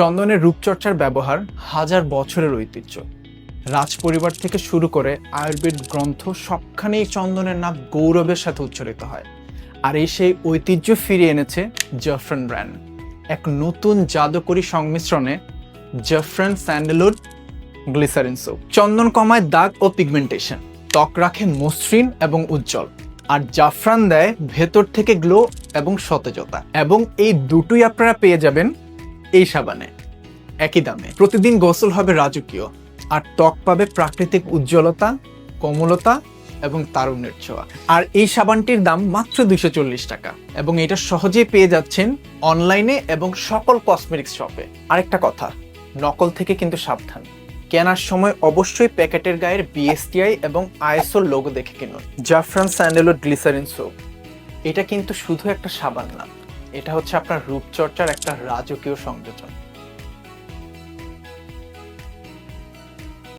চন্দনের রূপচর্চার ব্যবহার হাজার বছরের ঐতিহ্য। রাজ পরিবার থেকে শুরু করে আয়ুর্বেদ গ্রন্থ সবখানেই চন্দনের নাম গৌরবের সাথে উচ্চারিত হয়। আর এই সেই ঐতিহ্য ফিরিয়ে এনেছে জাফরান ব্র্যান্ড এক নতুন জাদুকরী সংমিশ্রণে জাফরান স্যান্ডেলুড গ্লিসারিন সোপ। চন্দন কমায় দাগ ও পিগমেন্টেশন, ত্বক রাখে মসৃণ এবং উজ্জ্বল, আর জাফরান দেয় ভেতর থেকে গ্লো এবং সতেজতা। এবং এই দুটোই আপনারা পেয়ে যাবেন এই সাবানে। একই দামে। প্রতিদিন গোসল হবে রাজকীয়। আর ত্বক পাবে প্রাকৃতিক উজ্জ্বলতা, কোমলতা এবং তারুণ্যের ছোঁয়া। আর এই সাবানটির দাম মাত্র দুইশো চল্লিশ টাকা। এবং এটা সহজেই পেয়ে যাচ্ছেন অনলাইনে এবং সকল কসমেটিক্স শপে। আরেকটা কথা, নকল থেকে কিন্তু সাবধান। কেনার সময় অবশ্যই প্যাকেটের গায়ের বিএসটিআই এবং আইএসও লোগো দেখে কিনুন। জাফরান স্যান্ডেলো গ্লিসারিন সোপ এটা কিন্তু শুধু একটা সাবান না এটা হচ্ছে আপনার রূপচর্চার একটা রাজকীয় সংযোজন।